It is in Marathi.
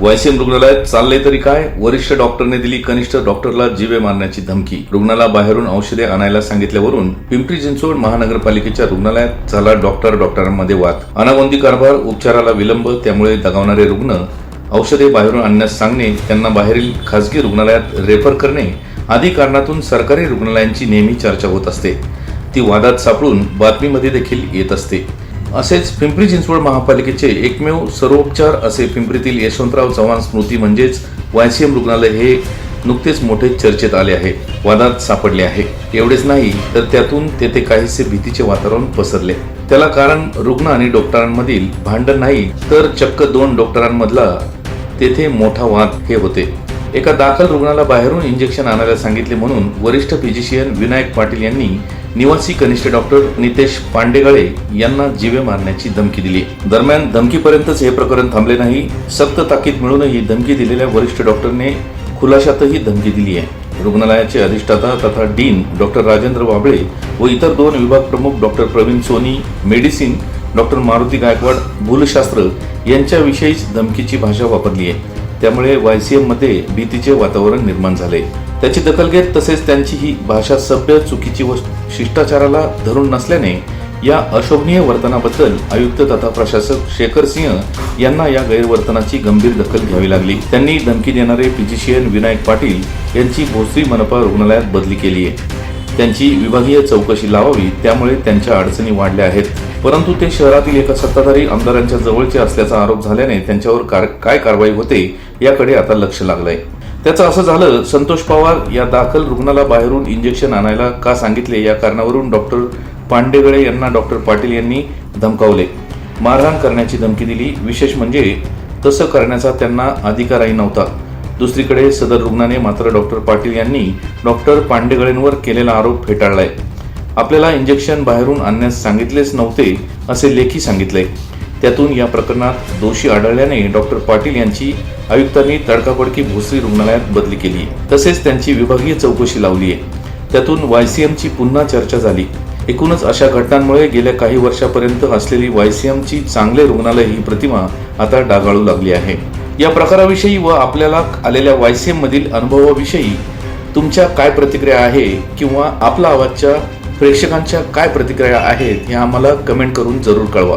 वायसीएम रुग्णालयात चाललंय तरी काय? वरिष्ठ डॉक्टरने दिली कनिष्ठ डॉक्टरला जीवे मारण्याची धमकी. रुग्णाला बाहेरून औषधे आणायला सांगितल्यावरून पिंपरी चिंचवड महानगरपालिकेच्या रुग्णालयात झाला डॉक्टर डॉक्टरांमध्ये वाद. अनागोंदी कारभार उपचाराला विलंब त्यामुळे दगावणारे रुग्ण औषधे बाहेरून आणण्यास सांगणे त्यांना बाहेरील खासगी रुग्णालयात रेफर करणे आदी कारणातून सरकारी रुग्णालयांची नेहमी चर्चा होत असते. ती वादात सापडून बातमीमध्ये देखील येत असते. असेच पिंपरी चिंचवड महापालिकेचे एकमेव सर्वोपचार असे पिंपरीतील यशवंतराव चव्हाण स्मृती म्हणजेच वायसीएम रुग्णालय हे नुकतेच मोठे चर्चेत आले आहे. वादात सापडले आहे. एवढेच नाही तर त्यातून तेथे काहीसे भीतीचे वातावरण पसरले. त्याला कारण रुग्ण आणि डॉक्टरांमधील भांडण नाही तर चक्क दोन डॉक्टरांमधला तेथे मोठा वाद हे होते. एका दाखल रुग्णाला बाहेरून इंजेक्शन आणायला सांगितले म्हणून वरिष्ठ फिजिशियन विनायक पाटील यांनी निवासी कनिष्ठ डॉक्टर नितेश पांडेगळे यांना जीवे मारण्याची धमकी दिली. दरम्यान धमकीपर्यंतच हे प्रकरण थांबले नाही. सक्त ताकीद मिळूनही धमकी दिलेल्या वरिष्ठ डॉक्टरने खुलाशातही धमकी दिली आहे. रुग्णालयाचे अधिष्ठाता तथा डीन डॉक्टर राजेंद्र वाबळे व इतर दोन विभाग प्रमुख doctor Pravin Soni medicine doctor Maruti Gaikwad भूलशास्त्र यांच्याविषयीच धमकीची भाषा वापरली आहे. त्यामुळे वायसीएममध्ये भीतीचे वातावरण निर्माण झाले. त्याची दखल घेत तसेच त्यांची ही भाषा सभ्य चुकीची व शिष्टाचाराला धरून नसल्याने या अशोभनीय वर्तनाबद्दल आयुक्त तथा प्रशासक शेखर सिंह यांना या गैरवर्तनाची गंभीर दखल घ्यावी लागली. त्यांनी धमकी देणारे फिजिशियन विनायक पाटील यांची भोसरी मनपा रुग्णालयात बदली केली आहे. त्यांची विभागीय चौकशी लावावी त्यामुळे त्यांच्या अडचणी वाढल्या आहेत. परंतु ते शहरातील एका सत्ताधारी आमदारांच्या जवळचे असल्याचा आरोप झाल्याने त्यांच्यावर कार- काय कारवाई होते याकडे आता लक्ष लागलंय. त्याचं असं झालं संतोष पवार या दाखल रुग्णाला बाहेरून इंजेक्शन आणायला का सांगितले या कारणावरून डॉक्टर पांडेगळे यांना डॉक्टर पाटील यांनी धमकावले. मारहाण करण्याची धमकी दिली. विशेष म्हणजे तसं करण्याचा त्यांना अधिकारही नव्हता. दुसरीकडे सदर रुग्णाने मात्र डॉक्टर पाटील यांनी डॉक्टर पांडेगळेंवर केलेला आरोप फेटाळलाय. आपल्याला इंजेक्शन बाहेरून आणण्यास सांगितलेच नव्हते असे लेखी सांगितले त्यातून या प्रकरणात दोषी आढळल्याने डॉक्टर पाटील यांची आयुक्तांनी तडकाफडकी भोसरी रुग्णालयात बदली केली. तसेच त्यांची विभागीय चौकशी लावली आहे त्यातून वायसीएमची पुन्हा चर्चा झाली. एकूणच अशा घटनांमुळे गेल्या काही वर्षापर्यंत असलेली वायसीएमची चांगले रुग्णालय ही प्रतिमा आता डागाळू लागली आहे. या प्रकाराविषयी व आपल्याला आलेल्या वायसीएम मधील अनुभवाविषयी तुमच्या काय प्रतिक्रिया आहे किंवा आपला आवाजच्या प्रेक्षकांच्या काय प्रतिक्रिया आहेत हे आम्हाला कमेंट करून जरूर कळवा.